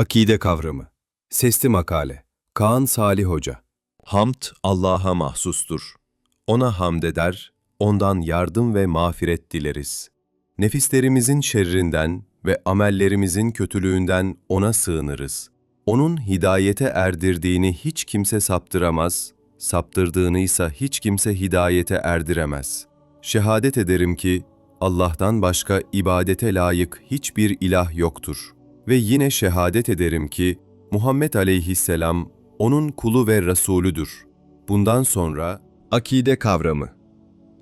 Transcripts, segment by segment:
Akide kavramı. Sesli makale. Kaan Salih Hoca. Hamd Allah'a mahsustur. Ona hamd eder, ondan yardım ve mağfiret dileriz. Nefislerimizin şerrinden ve amellerimizin kötülüğünden ona sığınırız. Onun hidayete erdirdiğini hiç kimse saptıramaz, saptırdığını ise hiç kimse hidayete erdiremez. Şehadet ederim ki Allah'tan başka ibadete layık hiçbir ilah yoktur. Ve yine şehadet ederim ki Muhammed aleyhisselam onun kulu ve Resulüdür. Bundan sonra akide kavramı.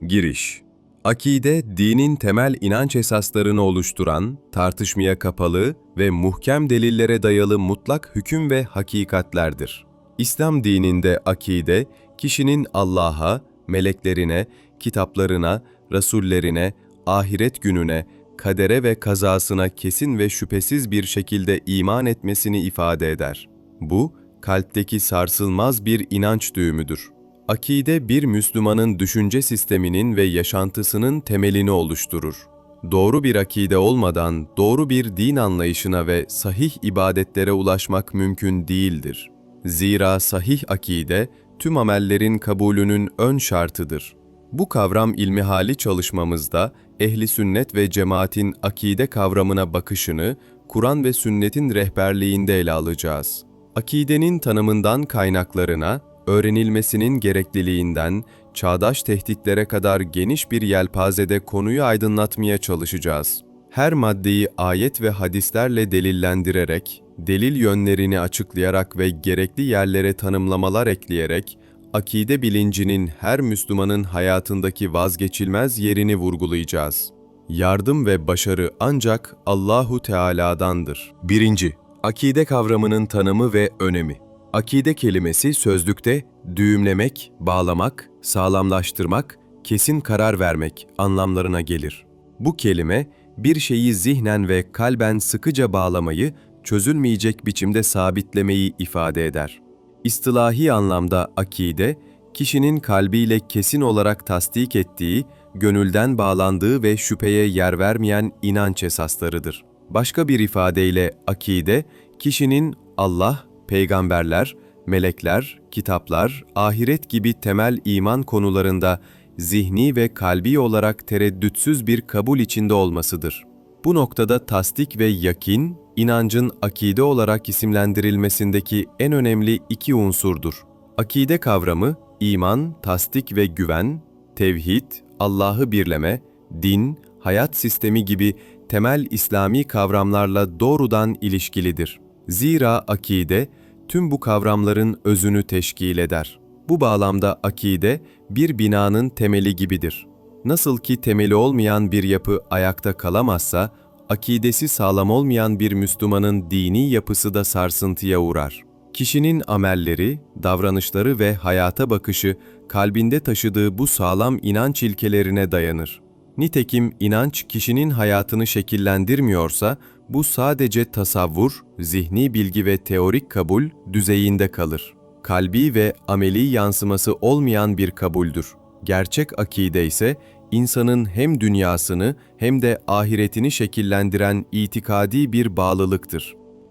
Giriş Akide, dinin temel inanç esaslarını oluşturan, tartışmaya kapalı ve muhkem delillere dayalı mutlak hüküm ve hakikatlerdir. İslam dininde akide, kişinin Allah'a, meleklerine, kitaplarına, rasullerine, ahiret gününe, kadere ve kazasına kesin ve şüphesiz bir şekilde iman etmesini ifade eder. Bu, kalpteki sarsılmaz bir inanç düğümüdür. Akide bir Müslümanın düşünce sisteminin ve yaşantısının temelini oluşturur. Doğru bir akide olmadan doğru bir din anlayışına ve sahih ibadetlere ulaşmak mümkün değildir. Zira sahih akide tüm amellerin kabulünün ön şartıdır. Bu kavram ilmihali çalışmamızda ehli sünnet ve cemaatin akide kavramına bakışını Kur'an ve sünnetin rehberliğinde ele alacağız. Akidenin tanımından kaynaklarına, öğrenilmesinin gerekliliğinden çağdaş tehditlere kadar geniş bir yelpazede konuyu aydınlatmaya çalışacağız. Her maddeyi ayet ve hadislerle delillendirerek, delil yönlerini açıklayarak ve gerekli yerlere tanımlamalar ekleyerek, akide bilincinin her Müslümanın hayatındaki vazgeçilmez yerini vurgulayacağız. Yardım ve başarı ancak Allahu Teala'dandır. 1. Akide kavramının tanımı ve önemi. Akide kelimesi sözlükte düğümlemek, bağlamak, sağlamlaştırmak, kesin karar vermek anlamlarına gelir. Bu kelime bir şeyi zihnen ve kalben sıkıca bağlamayı, çözülmeyecek biçimde sabitlemeyi ifade eder. İstilahi anlamda akide, kişinin kalbiyle kesin olarak tasdik ettiği, gönülden bağlandığı ve şüpheye yer vermeyen inanç esaslarıdır. Başka bir ifadeyle akide, kişinin Allah, peygamberler, melekler, kitaplar, ahiret gibi temel iman konularında zihni ve kalbi olarak tereddütsüz bir kabul içinde olmasıdır. Bu noktada tasdik ve yakin, inancın akide olarak isimlendirilmesindeki en önemli iki unsurdur. Akide kavramı, iman, tasdik ve güven, tevhid, Allah'ı birleme, din, hayat sistemi gibi temel İslami kavramlarla doğrudan ilişkilidir. Zira akide, tüm bu kavramların özünü teşkil eder. Bu bağlamda akide, bir binanın temeli gibidir. Nasıl ki temeli olmayan bir yapı ayakta kalamazsa, akidesi sağlam olmayan bir Müslümanın dini yapısı da sarsıntıya uğrar. Kişinin amelleri, davranışları ve hayata bakışı kalbinde taşıdığı bu sağlam inanç ilkelerine dayanır. Nitekim inanç kişinin hayatını şekillendirmiyorsa bu sadece tasavvur, zihni bilgi ve teorik kabul düzeyinde kalır. Kalbi ve ameli yansıması olmayan bir kabuldür. Gerçek akide ise insanın hem dünyasını hem de ahiretini şekillendiren itikadi bir bağlılıktır.